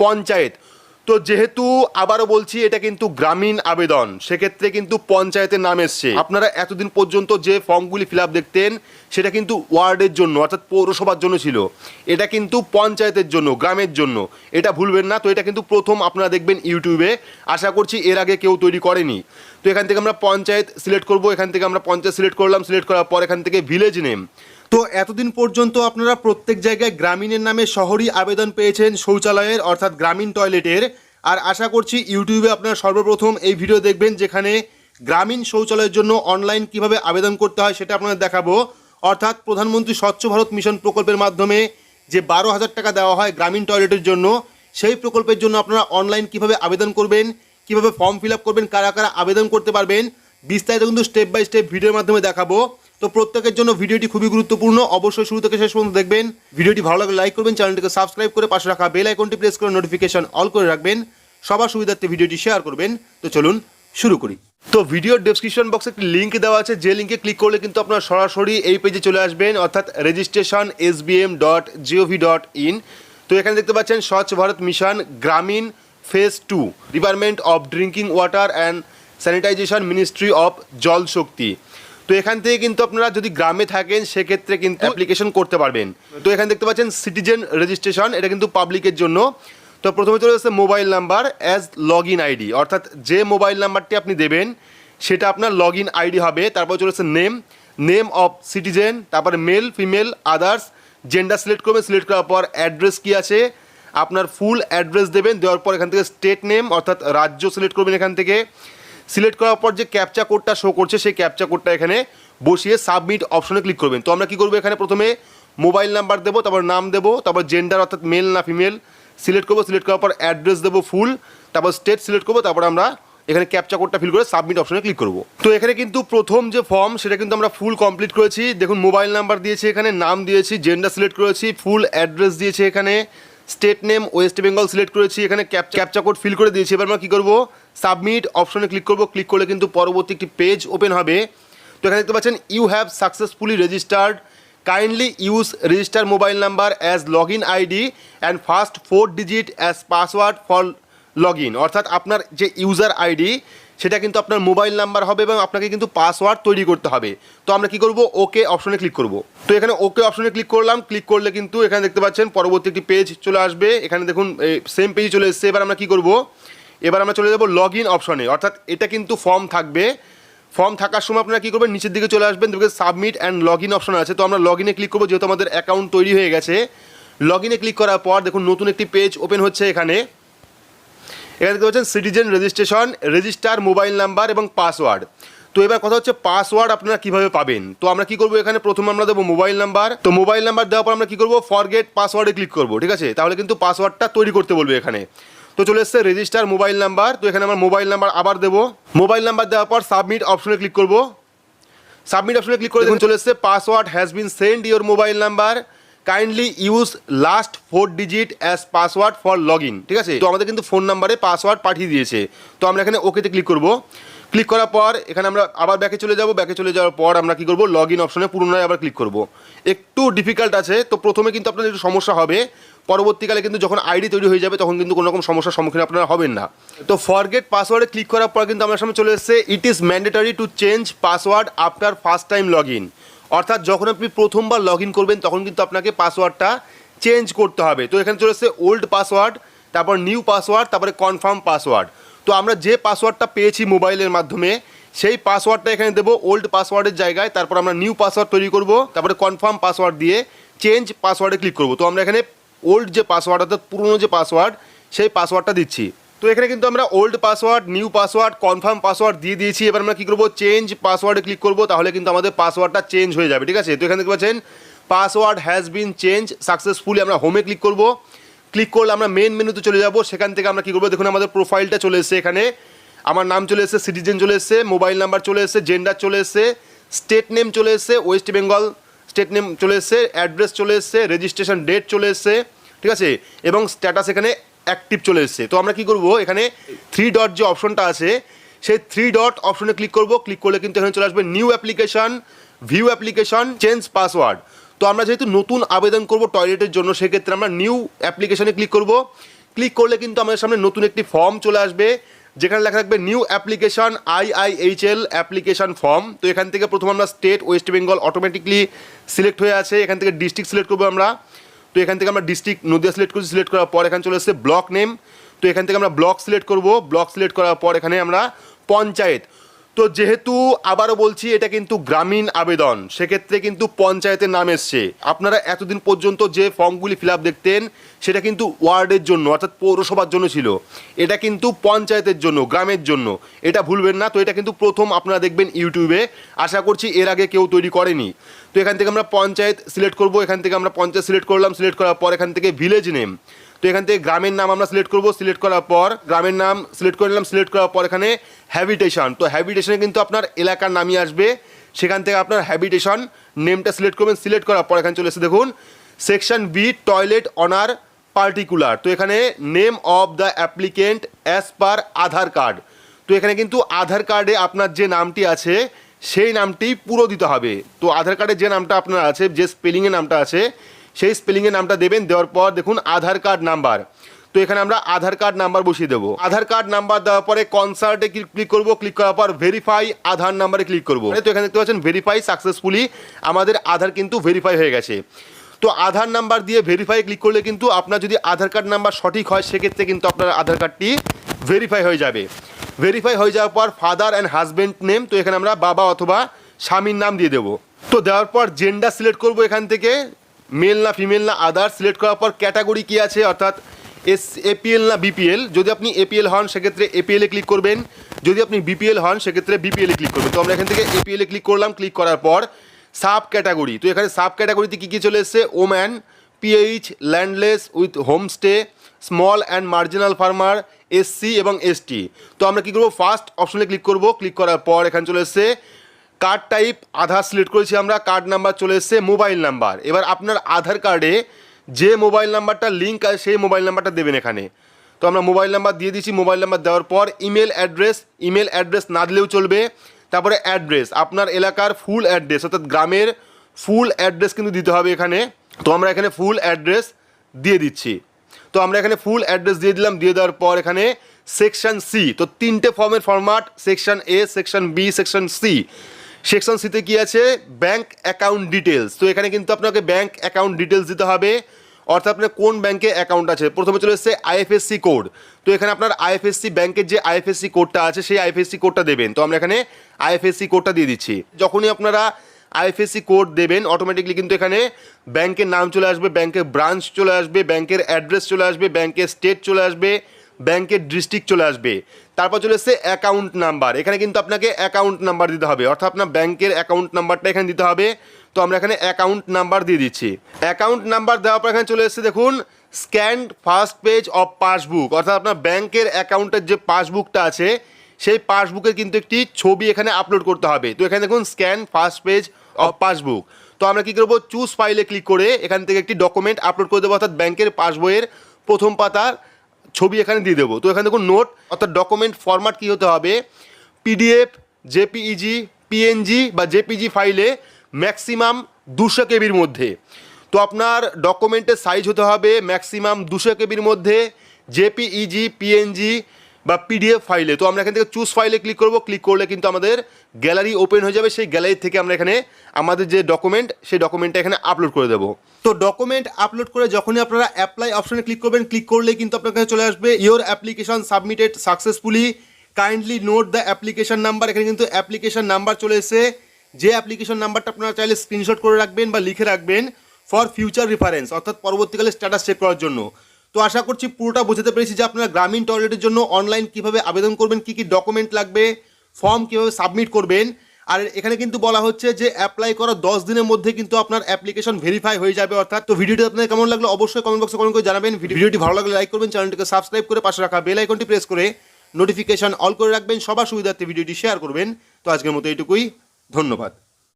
পঞ্চায়েত। তো যেহেতু আবারও বলছি, এটা কিন্তু গ্রামীণ আবেদন, সেক্ষেত্রে কিন্তু পঞ্চায়েতের নাম এসছে। আপনারা এতদিন পর্যন্ত যে ফর্মগুলি ফিল দেখতেন, সেটা কিন্তু ওয়ার্ডের জন্য, অর্থাৎ পৌরসভার জন্য ছিল। এটা কিন্তু পঞ্চায়েতের জন্য, গ্রামের জন্য। এটা ভুলবেন না, তো এটা কিন্তু প্রথম আপনারা দেখবেন ইউটিউবে। আশা করছি এর আগে কেউ তৈরি করেনি। তো এখান থেকে আমরা পঞ্চায়েত সিলেক্ট করব, এখান থেকে আমরা পঞ্চায়েত সিলেক্ট করলাম, সিলেক্ট করার পর এখান থেকে ভিলেজ নেম। তো এতদিন পর্যন্ত আপনারা প্রত্যেক জায়গায় গ্রামীণের নামে শহরই আবেদন পেয়েছেন শৌচালয়ের, অর্থাৎ গ্রামীণ টয়লেটের। আর আশা করছি ইউটিউবে আপনারা সর্বপ্রথম এই ভিডিও দেখবেন যেখানে গ্রামীণ শৌচালয়ের জন্য অনলাইন কীভাবে আবেদন করতে হয় সেটা আপনাদের দেখাবো। অর্থাৎ প্রধানমন্ত্রী স্বচ্ছ ভারত মিশন প্রকল্পের মাধ্যমে যে বারো হাজার টাকা দেওয়া হয় গ্রামীণ টয়লেটের জন্য, সেই প্রকল্পের জন্য আপনারা অনলাইন কীভাবে আবেদন করবেন, কীভাবে ফর্ম ফিল করবেন, কারা কারা আবেদন করতে পারবেন, বিস্তারিত কিন্তু স্টেপ বাই স্টেপ ভিডিওর মাধ্যমে দেখাবো। তো প্রত্যেকের জন্য ভিডিওটি খুবই গুরুত্বপূর্ণ। অবশ্যই শুরু থেকে শেষ পর্যন্ত দেখবেন। ভিডিওটি ভালো লাগলে লাইক করবেন, চ্যানেলটিকে সাবস্ক্রাইব করে পাশে রাখা বেল আইকনটি প্রেস করে নোটিফিকেশন অল করে রাখবেন। সবার সুবিধার্থে ভিডিওটি শেয়ার করবেন। তো চলুন শুরু করি। তো ভিডিওর ডেসক্রিপশন বক্সে একটি লিঙ্ক দেওয়া আছে। যে লিঙ্কে ক্লিক করলে কিন্তু আপনারা সরাসরি এই পেজে চলে আসবেন, অর্থাৎ registration S dot gov dot in তো এখানে দেখতে পাচ্ছেন, স্বচ্ছ Bharat mission Grameen phase two department of drinking water and sanitization ministry of Jal Shakti. তো এখান থেকে কিন্তু আপনারা যদি গ্রামে থাকেন সেক্ষেত্রে কিন্তু অ্যাপ্লিকেশন করতে পারবেন। তো এখানে দেখতে পাচ্ছেন সিটিজেন রেজিস্ট্রেশন এটা কিন্তু পাবলিকের জন্য। তো প্রথমে চলে এসেছে mobile number as log in ID অর্থাৎ যে মোবাইল নাম্বারটি আপনি দেবেন সেটা আপনার লগ ইন আইডি হবে। তারপর চলে এসেছে নেম নেম অফ সিটিজেন তারপরে male female others gender select করবেন। সিলেক্ট করার পর অ্যাড্রেস কী আছে? আপনার ফুল অ্যাড্রেস দেবেন। দেওয়ার পর এখান থেকে স্টেট নেম অর্থাৎ রাজ্য সিলেক্ট করবেন এখান থেকে। সিলেক্ট করার পর যে ক্যাপচা কোডটা শো করছে, সেই ক্যাপচা কোডটা এখানে বসিয়ে সাবমিট অপশনে ক্লিক করবেন। তো আমরা কি করব এখানে? প্রথমে মোবাইল নাম্বার দেবো, তারপর নাম দেবো, তারপর জেন্ডার অর্থাৎ মেল না ফিমেল সিলেক্ট করব সিলেক্ট করার পর অ্যাড্রেস দেবো ফুল তারপর স্টেট সিলেক্ট করব, তারপর আমরা এখানে ক্যাপচা কোডটা ফিল করে সাবমিট অপশনে ক্লিক করব। তো এখানে কিন্তু প্রথম যে ফর্ম সেটা কিন্তু আমরা ফুল কমপ্লিট করেছি। দেখুন মোবাইল নাম্বার দিয়েছি এখানে, নাম দিয়েছি জেন্ডার সিলেক্ট করেছি ফুল অ্যাড্রেস দিয়েছি এখানে। State name West Bengal select করেছি, এখানে ক্যাপচা কোড ফিল করে দিয়েছি। এবার আমরা কী করব? সাবমিট অপশনে ক্লিক করব। ক্লিক করলে কিন্তু পরবর্তী একটি পেজ ওপেন হবে। তো এখানে দেখতে পাচ্ছেন you have successfully registered kindly use register mobile number as log in ID and first four digit as password for log in অর্থাৎ আপনার যে ইউজার আইডি সেটা কিন্তু আপনার মোবাইল নাম্বার হবে এবং আপনাকে কিন্তু পাসওয়ার্ড তৈরি করতে হবে। তো আমরা কি করব? ওকে অপশনে ক্লিক করব। তো এখানে ওকে অপশনে ক্লিক করলাম। ক্লিক করলে কিন্তু এখানে দেখতে পাচ্ছেন পরবর্তী একটি পেজ চলে আসবে। এখানে দেখুন সেম পেজ চলে এসেছে। এবার আমরা কি করব? এবার আমরা চলে যাব লগ ইন অপশনে অর্থাৎ এটা কিন্তু ফর্ম থাকবে। ফর্ম থাকার সময় আপনারা কী করবেন? নিচের দিকে চলে আসবেন। দেখবেন submit and log in option আছে। তো আমরা লগ ইনে ক্লিক করব, যেহেতু আমাদের অ্যাকাউন্ট তৈরি হয়ে গেছে। লগ ইনে ক্লিক করার পর দেখুন, নতুন একটি পেজ ওপেন হচ্ছে এখানে। এখানে দেখতে পাচ্ছেন citizen registration register mobile number এবং পাসওয়ার্ড তো এবার কথা হচ্ছে পাসওয়ার্ড আপনারা কীভাবে পাবেন? তো আমরা কি করব? এখানে প্রথমে আমরা দেবো মোবাইল নাম্বার তো মোবাইল নাম্বার দেওয়ার পর আমরা কি করব? ফরগেট পাসওয়ার্ডে ক্লিক করব, ঠিক আছে? তাহলে কিন্তু পাসওয়ার্ডটা তৈরি করতে বলবে এখানে। তো চলে এসছে রেজিস্টার মোবাইল নাম্বার তো এখানে আমার মোবাইল নাম্বার আবার দেবো। মোবাইল নাম্বার দেওয়ার পর সাবমিট অপশনে ক্লিক করব। সাবমিট অপশনে ক্লিক করে দেখুন চলে এসছে password has been send your mobile number kindly use last four digit as password for log in ঠিক আছে? তো আমাদের কিন্তু ফোন নাম্বারে পাসওয়ার্ড পাঠিয়ে দিয়েছে। তো আমরা এখানে ওকেতে ক্লিক করব। ক্লিক করার পর এখানে আমরা আবার ব্যাকে চলে যাব। ব্যাকে চলে যাওয়ার পর আমরা কি করব? লগ ইন অপশনে পুনরায় আবার ক্লিক করব। একটু ডিফিকাল্ট আছে, তো প্রথমে কিন্তু আপনাদের একটু সমস্যা হবে। পরবর্তীকালে কিন্তু যখন আইডি তৈরি হয়ে যাবে, তখন কিন্তু কোনো রকম সমস্যার সম্মুখীন আপনারা হবেন না। তো ফরগেট পাসওয়ার্ডে ক্লিক করার পর কিন্তু আমার সামনে চলে এসেছে it is mandatory to change password after first time log in অর্থাৎ যখন আপনি প্রথমবার লগ করবেন, তখন কিন্তু আপনাকে পাসওয়ার্ডটা চেঞ্জ করতে হবে। তো এখানে চলে এসেছে ওল্ড পাসওয়ার্ড তারপর নিউ পাসওয়ার্ড তারপরে কনফার্ম পাসওয়ার্ড তো আমরা যে পাসওয়ার্ডটা পেয়েছি মোবাইলের মাধ্যমে, সেই পাসওয়ার্ডটা এখানে দেবো ওল্ড পাসওয়ার্ডের জায়গায়, তারপর আমরা নিউ পাসওয়ার্ড তৈরি করব, তারপরে কনফার্ম পাসওয়ার্ড দিয়ে চেঞ্জ পাসওয়ার্ডে ক্লিক করব। তো আমরা এখানে ওল্ড যে পাসওয়ার্ড অর্থাৎ পুরনো যে পাসওয়ার্ড সেই পাসওয়ার্ডটা দিচ্ছি। তো এখানে কিন্তু আমরা old password new password confirm password দিয়ে দিয়েছি। এবার আমরা কী করব? চেঞ্জ পাসওয়ার্ডে ক্লিক করব, তাহলে কিন্তু আমাদের পাসওয়ার্ডটা চেঞ্জ হয়ে যাবে, ঠিক আছে? তো এখানে দেখতে পাচ্ছেন password has been change successfully আমরা হোমে ক্লিক করব। ক্লিক করলে আমরা মেন মেনুতে চলে যাব, সেখান থেকে আমরা কী করব? দেখুন আমাদের প্রোফাইলটা চলে এসেছে এখানে। আমার নাম চলে এসেছে সিটিজেন চলে এসেছে মোবাইল নাম্বার চলে এসেছে জেন্ডার চলে এসেছে স্টেট নেম চলে এসেছে ওয়েস্ট বেঙ্গল স্টেট নেম চলে এসেছে অ্যাড্রেস চলে এসেছে রেজিস্ট্রেশন ডেট চলে এসেছে, ঠিক আছে? এবং স্ট্যাটাস এখানে অ্যাক্টিভ চলে এসেছে। তো আমরা কি করব? এখানে থ্রি ডট যে অপশনটা আছে, সেই থ্রি ডট অপশনে ক্লিক করব। ক্লিক করলে কিন্তু এখানে চলে আসবে new application view application change password তো আমরা যেহেতু নতুন আবেদন করব টয়লেটের জন্য, সেক্ষেত্রে আমরা নিউ অ্যাপ্লিকেশনে ক্লিক করব। ক্লিক করলে কিন্তু আমাদের সামনে নতুন একটি ফর্ম চলে আসবে, যেখানে লেখা থাকবে new application IIHL application form তো এখান থেকে প্রথম আমরা state West Bengal automatically select হয়ে আছে। এখান থেকে ডিস্ট্রিক্ট সিলেক্ট করব আমরা। তো এখান থেকে আমরা ডিস্ট্রিক্ট নদিয়া সিলেক্ট করছি সিলেক্ট করার পর এখানে চলে এসেছে ব্লক নেম তো এখান থেকে আমরা ব্লক সিলেক্ট করব। ব্লক সিলেক্ট করার পর এখানে আমরা পঞ্চায়েত। তো যেহেতু আবারও বলছি, এটা কিন্তু গ্রামীণ আবেদন, সেক্ষেত্রে কিন্তু পঞ্চায়েতের নাম এসছে। আপনারা এতদিন পর্যন্ত যে ফর্মগুলি ফিল দেখতেন, সেটা কিন্তু ওয়ার্ডের জন্য, অর্থাৎ পৌরসভার জন্য ছিল। এটা কিন্তু পঞ্চায়েতের জন্য, গ্রামের জন্য। এটা ভুলবেন না, তো এটা কিন্তু প্রথম আপনারা দেখবেন ইউটিউবে। আশা করছি এর আগে কেউ তৈরি করেনি। তো এখান থেকে আমরা পঞ্চায়েত সিলেক্ট করব, এখান থেকে আমরা পঞ্চায়েত সিলেক্ট করলাম, সিলেক্ট করার পর এখান থেকে ভিলেজ নেম। তো এখান থেকে গ্রামের নাম আমরা সিলেক্ট করব সিলেক্ট করার পর, গ্রামের নাম সিলেক্ট করে নিলাম সিলেক্ট করার পর এখানে হ্যাবিটেশন তো হ্যাবিটেশনে কিন্তু আপনার এলাকার নামই আসবে। সেখান থেকে আপনার হ্যাবিটেশন নেমটা সিলেক্ট করবেন সিলেক্ট করার পর এখানে চলে এসে দেখুন section B toilet owner particular তো এখানে name of the applicant as per Aadhaar card তো এখানে কিন্তু আধার কার্ডে আপনার যে নামটি আছে, সেই নামটি পুরো দিতে হবে। তো আধার কার্ডে যে নামটা আপনার আছে, যে স্পেলিংয়ের নামটা আছে সেই স্পেলিংয়ের নামটা দেবেন, দেওয়ার পর দেখুন আধার কার্ড নাম্বার তো এখানে আমরা আধার কার্ড নাম্বার বসিয়ে দেবো। আধার কার্ড নাম্বার দেওয়ার পরে কনসার্টে ক্লিক করব ক্লিক করার পর ভেরিফাই আধার নাম্বারে ক্লিক করব। তো এখানে দেখতে পাচ্ছেন ভেরিফাই সাকসেসফুলি আমাদের আধার কিন্তু ভেরিফাই হয়ে গেছে। তো আধার নাম্বার দিয়ে ভেরিফাই ক্লিক করলে কিন্তু আপনার যদি আধার কার্ড নাম্বার সঠিক হয়, সেক্ষেত্রে কিন্তু আপনার আধার কার্ডটি ভেরিফাই হয়ে যাবে। ভেরিফাই হয়ে যাওয়ার পর ফাদার অ্যান্ড হাজব্যান্ড নেম তো এখানে আমরা বাবা অথবা স্বামীর নাম দিয়ে দেবো। তো দেওয়ার পর জেন্ডার সিলেক্ট করব এখান থেকে। মেল না ফিমেল না আদার সিলেক্ট করার পর ক্যাটাগরি কী আছে? অর্থাৎ এস এপিএল না বিপিএল যদি আপনি এপিএল হন, সেক্ষেত্রে এপিএলে ক্লিক করবেন। যদি আপনি বিপিএল হন, সেক্ষেত্রে বিপিএলে ক্লিক করবেন। তো আমরা এখান থেকে এপিএলে ক্লিক করলাম ক্লিক করার পর সাব ক্যাটাগরি তো এখানে সাব ক্যাটাগরিতে কী কী চলে এসছে? Woman PH landless with homestay small and marginal farmer SC এবং এসটি তো আমরা কী করব? ফার্স্ট অপশনে ক্লিক করব। ক্লিক করার পর এখানে চলে এসছে কার্ড টাইপ আধার সিলেক্ট করেছি আমরা কার্ড নাম্বার চলে এসছে মোবাইল নাম্বার এবার আপনার আধার কার্ডে যে মোবাইল নাম্বারটা লিঙ্ক আছে, সেই মোবাইল নাম্বারটা দেবেন এখানে। তো আমরা মোবাইল নাম্বার দিয়ে দিচ্ছি মোবাইল নাম্বার দেওয়ার পর ইমেল অ্যাড্রেস ইমেল অ্যাড্রেস না দিলেও চলবে। তারপরে অ্যাড্রেস আপনার এলাকার ফুল অ্যাড্রেস অর্থাৎ গ্রামের ফুল অ্যাড্রেস কিন্তু দিতে হবে এখানে। তো আমরা এখানে ফুল অ্যাড্রেস দিয়ে দিচ্ছি। তো আমরা এখানে ফুল অ্যাড্রেস দিয়ে দিলাম, দিয়ে দেওয়ার পর এখানে সেকশন সি তো তিনটে ফর্মের format section A section B section C section সিতে কি আছে? ব্যাংক অ্যাকাউন্ট ডিটেলস তো এখানে কিন্তু আপনাকে ব্যাংক অ্যাকাউন্ট ডিটেলস দিতে হবে। অর্থাৎ আপনার কোন ব্যাংকে অ্যাকাউন্ট আছে? প্রথমে চলে এসছে আইএফএসসি কোড। তো এখানে আপনার আইএফএসসি ব্যাংকের যে আইএফএসসি কোডটা আছে, সেই আইএফএসসি কোডটা দেবেন। তো আমরা এখানে আইএফএসসি কোডটা দিয়ে দিচ্ছি। যখনই আপনারা আইএফএসসি কোড দেবেন অটোমেটিকলি কিন্তু এখানে ব্যাংকের নাম চলে আসবে, ব্যাংকের ব্রাঞ্চ চলে আসবে, ব্যাংকের অ্যাড্রেস চলে আসবে, ব্যাংকের স্টেট চলে আসবে। ব্যাংকের ডিস্ট্রিক্ট চলে আসবে। তারপর চলে এসছে অ্যাকাউন্ট নাম্বার। এখানে কিন্তু আপনাকে অ্যাকাউন্ট নাম্বার দিতে হবে। অর্থাৎ আপনার ব্যাংকের অ্যাকাউন্ট নাম্বারটা এখানে দিতে হবে। তো আমরা এখানে অ্যাকাউন্ট নাম্বার দিয়ে দিচ্ছি। অ্যাকাউন্ট নাম্বার দেওয়ার পর এখানে চলে এসছে দেখুন scan first page of passbook. অর্থাৎ আপনার ব্যাংকের অ্যাকাউন্টের যে পাসবুকটা আছে, সেই পাসবুকের কিন্তু একটি ছবি এখানে আপলোড করতে হবে। তো এখানে দেখুন scan first page of passbook. তো আমরা কী করব? চুজ ফাইলে ক্লিক করে এখান থেকে একটি ডকুমেন্ট আপলোড করে দেবো। অর্থাৎ ব্যাংকের পাসবইয়ের প্রথম পাতার ছবি এখানে দিয়ে দেবো। তো এখানে দেখুন নোট অর্থাৎ ডকুমেন্ট ফরম্যাট কী হতে হবে? পিডিএফ জেপিইজি পিএনজি বা জেপিজি ফাইলে ম্যাক্সিমাম দুশো কেবির মধ্যে। তো আপনার ডকুমেন্টের সাইজ হতে হবে ম্যাক্সিমাম দুশো কেবির মধ্যে। জেপিইজি পিএনজি বা পিডিএফ ফাইলে তো আমরা এখান থেকে চুজ ফাইলে ক্লিক করব। ক্লিক করলে কিন্তু আমাদের গ্যালারি ওপেন হয়ে যাবে। সেই গ্যালারি থেকে আমরা এখানে আমাদের যে ডকুমেন্ট সেই ডকুমেন্টটা এখানে আপলোড করে দেবো। তো ডকুমেন্ট আপলোড করে যখনই আপনারা অ্যাপ্লাই অপশনে ক্লিক করবেন ক্লিক করলে কিন্তু আপনার কাছে চলে আসবে your application submitted successfully kindly note the application number এখানে কিন্তু অ্যাপ্লিকেশন নাম্বার চলে এসে যে অ্যাপ্লিকেশন নাম্বারটা আপনারা চাইলে স্ক্রিনশট করে রাখবেন বা লিখে রাখবেন ফর ফিউচার রেফারেন্স অর্থাৎ পরবর্তীকালে স্ট্যাটাস চেক করার জন্য। তো আশা করছি পুরোটা বোঝাতে পেরেছি যে আপনারা গ্রামীণ টয়লেটের জন্য অনলাইন কীভাবে আবেদন করবেন, কি কি ডকুমেন্ট লাগবে ফর্ম কীভাবে সাবমিট করবেন। আর এখানে কিন্তু বলা হচ্ছে যে অ্যাপ্লাই করার দশ দিনের মধ্যে কিন্তু আপনার অ্যাপ্লিকেশন ভেরিফাই হয়ে যাবে অর্থাৎ। তো ভিডিওটি আপনাদের কেমন লাগল অবশ্যই কমেন্ট বক্সে কমেন্ট করে জানাবেন। ভিডিওটি ভালো লাগলে লাইক করবেন চ্যানেলটিকে সাবস্ক্রাইব করে পাশে রাখা বেল আইকনটি প্রেস করে নোটিফিকেশন অল করে রাখবেন। সবার সুবিধার্থে ভিডিওটি শেয়ার করবেন। তো আজকের মতো এইটুকুই। ধন্যবাদ।